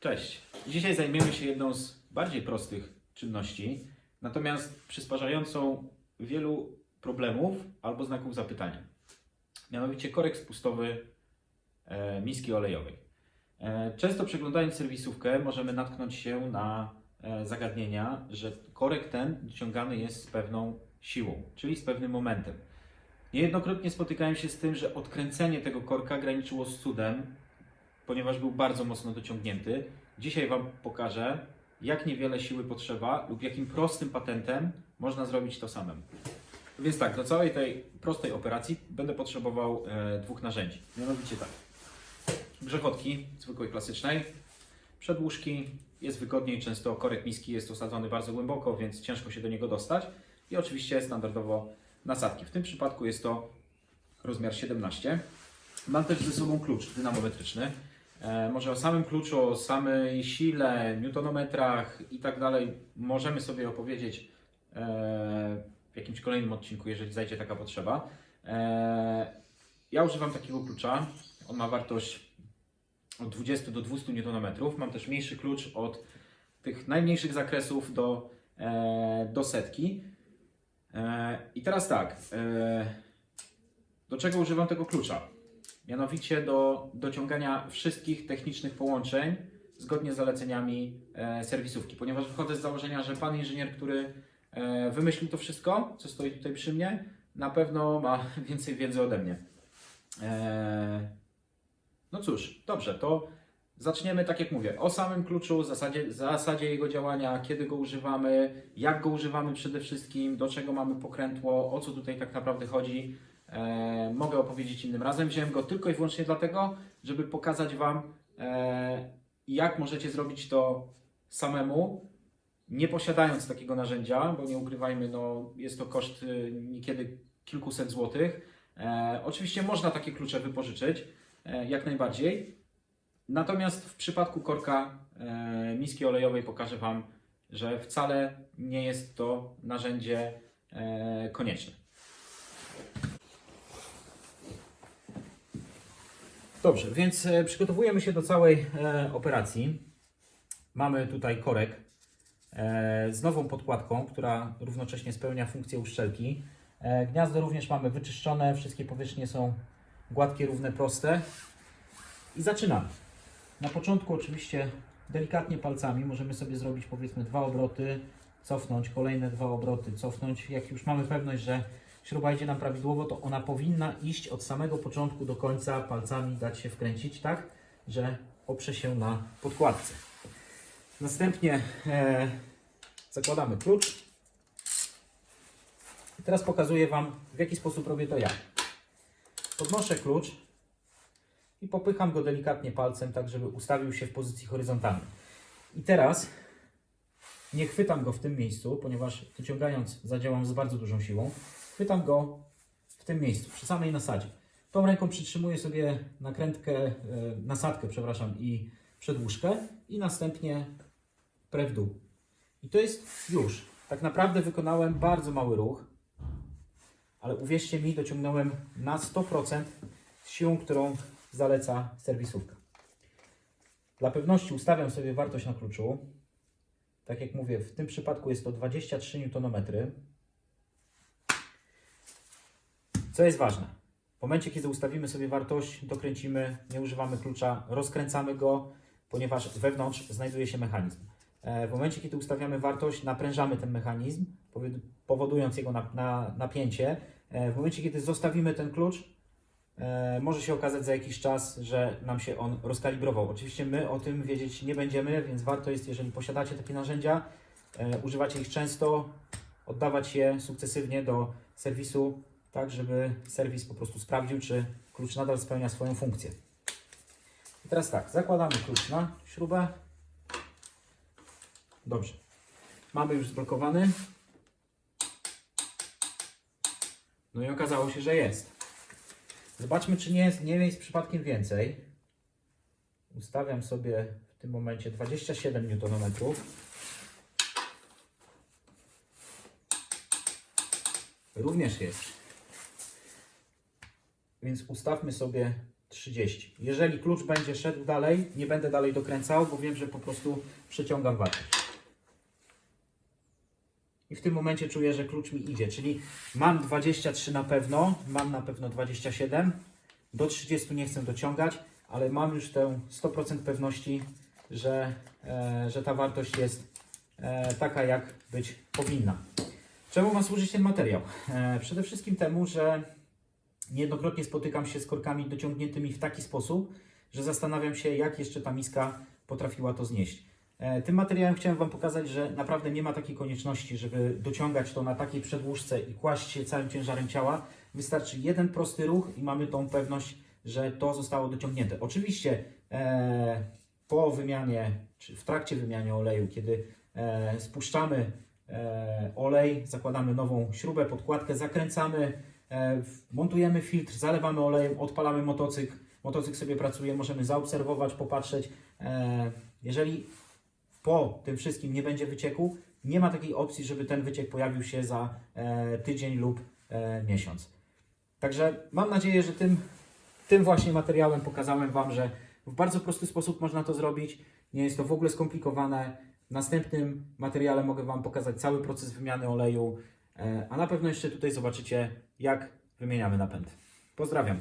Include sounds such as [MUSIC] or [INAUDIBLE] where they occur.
Cześć. Dzisiaj zajmiemy się jedną z bardziej prostych czynności, natomiast przysparzającą wielu problemów albo znaków zapytania. Mianowicie korek spustowy e, miski olejowej. E, często przeglądając serwisówkę możemy natknąć się na e, zagadnienia, że korek ten dociągany jest z pewną siłą, czyli z pewnym momentem. Niejednokrotnie spotykałem się z tym, że odkręcenie tego korka graniczyło z cudem, ponieważ był bardzo mocno dociągnięty. Dzisiaj Wam pokażę, jak niewiele siły potrzeba lub jakim prostym patentem można zrobić to samemu. Więc tak, do całej tej prostej operacji będę potrzebował e, dwóch narzędzi. Mianowicie tak. Grzechotki zwykłej, klasycznej. Przedłużki. Jest wygodniej, często korek miski jest osadzony bardzo głęboko, więc ciężko się do niego dostać. I oczywiście standardowo nasadki. W tym przypadku jest to rozmiar 17. Mam też ze sobą klucz dynamometryczny. E, może o samym kluczu, o samej sile, newtonometrach i tak dalej możemy sobie opowiedzieć e, w jakimś kolejnym odcinku, jeżeli zajdzie taka potrzeba. E, ja używam takiego klucza. On ma wartość od 20 do 200 newtonometrów. Mam też mniejszy klucz od tych najmniejszych zakresów do, do setki. I teraz tak, do czego używam tego klucza? Mianowicie do dociągania wszystkich technicznych połączeń zgodnie z zaleceniami e, serwisówki, ponieważ wychodzę z założenia, że pan inżynier, który e, wymyślił to wszystko, co stoi tutaj przy mnie, na pewno ma [LAUGHS] więcej wiedzy ode mnie. E, no cóż, dobrze, to zaczniemy tak jak mówię, o samym kluczu, zasadzie, zasadzie jego działania, kiedy go używamy, jak go używamy przede wszystkim, do czego mamy pokrętło, o co tutaj tak naprawdę chodzi. E, mogę opowiedzieć innym razem. Wziąłem go tylko i wyłącznie dlatego, żeby pokazać Wam, e, jak możecie zrobić to samemu, nie posiadając takiego narzędzia, bo nie ukrywajmy, no, jest to koszt y, niekiedy kilkuset złotych. E, oczywiście można takie klucze wypożyczyć, e, jak najbardziej. Natomiast w przypadku korka e, miski olejowej pokażę Wam, że wcale nie jest to narzędzie e, konieczne. Dobrze, więc e, przygotowujemy się do całej e, operacji. Mamy tutaj korek e, z nową podkładką, która równocześnie spełnia funkcję uszczelki. Gniazdo również mamy wyczyszczone, wszystkie powierzchnie są gładkie, równe, proste. I zaczynamy. Na początku oczywiście delikatnie palcami możemy sobie zrobić powiedzmy dwa obroty, cofnąć, kolejne dwa obroty, cofnąć. Jak już mamy pewność, że śruba idzie nam prawidłowo, to ona powinna iść od samego początku do końca palcami, dać się wkręcić tak, że oprze się na podkładce. Następnie e, zakładamy klucz. I teraz pokazuję Wam, w jaki sposób robię to ja. Podnoszę klucz i popycham go delikatnie palcem, tak żeby ustawił się w pozycji horyzontalnej. I teraz nie chwytam go w tym miejscu, ponieważ wyciągając zadziałam z bardzo dużą siłą. Chwytam go w tym miejscu, przy samej nasadzie. Tą ręką przytrzymuję sobie nakrętkę, e, nasadkę, przepraszam, i przedłużkę i następnie prę w dół. I to jest już. Tak naprawdę wykonałem bardzo mały ruch, ale uwierzcie mi, dociągnąłem na 100% z siłą, którą zaleca serwisówka. Dla pewności ustawiam sobie wartość na kluczu. Tak jak mówię, w tym przypadku jest to 23 Nm. Co jest ważne? W momencie, kiedy ustawimy sobie wartość, dokręcimy, nie używamy klucza, rozkręcamy go, ponieważ wewnątrz znajduje się mechanizm. E, W momencie, kiedy ustawiamy wartość, naprężamy ten mechanizm, powodując jego na, na, napięcie. E, W momencie, kiedy zostawimy ten klucz, e, może się okazać za jakiś czas, że nam się on rozkalibrował. Oczywiście my o tym wiedzieć nie będziemy, więc warto jest, jeżeli posiadacie takie narzędzia, używacie ich często, oddawać je sukcesywnie do serwisu, tak żeby serwis po prostu sprawdził, czy klucz nadal spełnia swoją funkcję. I teraz tak, zakładamy klucz na śrubę. Dobrze. Mamy już zblokowany. No i okazało się, że jest. Zobaczmy, czy nie jest, nie jest przypadkiem więcej. Ustawiam sobie w tym momencie 27 Nm. Również jest. Więc ustawmy sobie 30. Jeżeli klucz będzie szedł dalej, nie będę dalej dokręcał, bo wiem, że po prostu przeciągam wartość. I w tym momencie czuję, że klucz mi idzie, czyli mam 23 na pewno, mam na pewno 27, do 30 nie chcę dociągać, ale mam już tę 100% pewności, że, e, że ta wartość jest e, taka, jak być powinna. Czemu ma służyć ten materiał? E, przede wszystkim temu, że niejednokrotnie spotykam się z korkami dociągniętymi w taki sposób, że zastanawiam się, jak jeszcze ta miska potrafiła to znieść. E, Tym materiałem chciałem Wam pokazać, że naprawdę nie ma takiej konieczności, żeby dociągać to na takiej przedłużce i kłaść się całym ciężarem ciała. Wystarczy jeden prosty ruch i mamy tą pewność, że to zostało dociągnięte. Oczywiście e, po wymianie, czy w trakcie wymiany oleju, kiedy e, spuszczamy e, olej, zakładamy nową śrubę, podkładkę, zakręcamy, montujemy filtr, zalewamy olejem, odpalamy motocykl, motocykl sobie pracuje, możemy zaobserwować, popatrzeć. E, jeżeli po tym wszystkim nie będzie wycieku, nie ma takiej opcji, żeby ten wyciek pojawił się za e, tydzień lub e, miesiąc. Także mam nadzieję, że tym, tym właśnie materiałem pokazałem Wam, że w bardzo prosty sposób można to zrobić. Nie jest to w ogóle skomplikowane. W następnym materiale mogę Wam pokazać cały proces wymiany oleju, e, a na pewno jeszcze tutaj zobaczycie, jak wymieniamy napęd. Pozdrawiam.